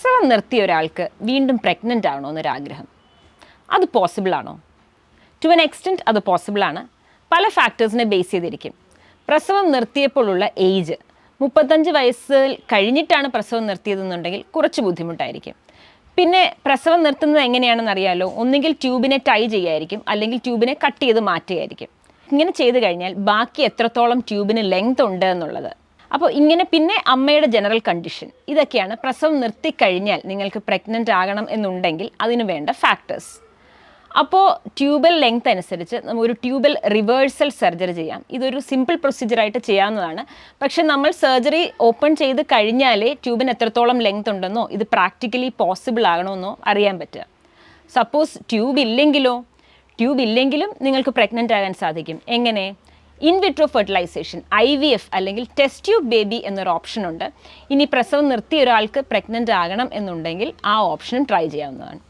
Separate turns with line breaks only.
പ്രസവം നിർത്തിയ ഒരാൾക്ക് വീണ്ടും പ്രഗ്നന്റ് ആണോ എന്നൊരാഗ്രഹം. അത് പോസിബിൾ ആണോ? ടു എൻ എക്സ്റ്റെന്റ് അത് പോസിബിൾ ആണ്. പല ഫാക്ടേഴ്സിനെ ബേസ് ചെയ്തിരിക്കും. പ്രസവം നിർത്തിയപ്പോഴുള്ള ഏജ് മുപ്പത്തഞ്ച് വയസ്സ് കഴിഞ്ഞിട്ടാണ് പ്രസവം നിർത്തിയതെന്നുണ്ടെങ്കിൽ കുറച്ച് ബുദ്ധിമുട്ടായിരിക്കും. പിന്നെ പ്രസവം നിർത്തുന്നത് എങ്ങനെയാണെന്ന് ഒന്നുകിൽ ട്യൂബിനെ ടൈ ചെയ്യായിരിക്കും. അല്ലെങ്കിൽ ട്യൂബിനെ കട്ട് ചെയ്ത് മാറ്റുകയായിരിക്കും. ഇങ്ങനെ ചെയ്തു കഴിഞ്ഞാൽ ബാക്കി എത്രത്തോളം ട്യൂബിന് ലെങ്ത് ഉണ്ട് എന്നുള്ളത്. അപ്പോൾ ഇങ്ങനെ പിന്നെ അമ്മയുടെ ജനറൽ കണ്ടീഷൻ ഇതൊക്കെയാണ് പ്രസവം നിർത്തിക്കഴിഞ്ഞാൽ നിങ്ങൾക്ക് പ്രഗ്നന്റ് ആകണം എന്നുണ്ടെങ്കിൽ അതിന് വേണ്ട ഫാക്ടേഴ്സ് അപ്പോൾ ട്യൂബൽ ലെങ്ത് അനുസരിച്ച് നമ്മൾ ഒരു ട്യൂബൽ റിവേഴ്സൽ സർജറി ചെയ്യാം. ഇതൊരു സിമ്പിൾ പ്രൊസീജിയറായിട്ട് ചെയ്യാവുന്നതാണ്. പക്ഷേ നമ്മൾ സർജറി ഓപ്പൺ ചെയ്ത് കഴിഞ്ഞാലേ ട്യൂബിന് എത്രത്തോളം ലെങ്ത് ഉണ്ടെന്നോ ഇത് പ്രാക്ടിക്കലി പോസിബിൾ ആകണമെന്നോ അറിയാൻ പറ്റുക. സപ്പോസ് ട്യൂബ് ഇല്ലെങ്കിലോ ട്യൂബ് ഇല്ലെങ്കിലും നിങ്ങൾക്ക് പ്രഗ്നന്റ് ആകാൻ സാധിക്കും. എങ്ങനെ? In vitro fertilisation I V F അല്ലെങ്കിൽ ടെസ്റ്റ് ട്യൂബ് ബേബി എന്നൊരു ഓപ്ഷൻ ഉണ്ട്. ഇനി പ്രസവം നിർത്തിയ ഒരാൾക്ക് പ്രഗ്നന്റ് ആകണം എന്നുണ്ടെങ്കിൽ ആ ഓപ്ഷനും ട്രൈ ചെയ്യാവുന്നതാണ്.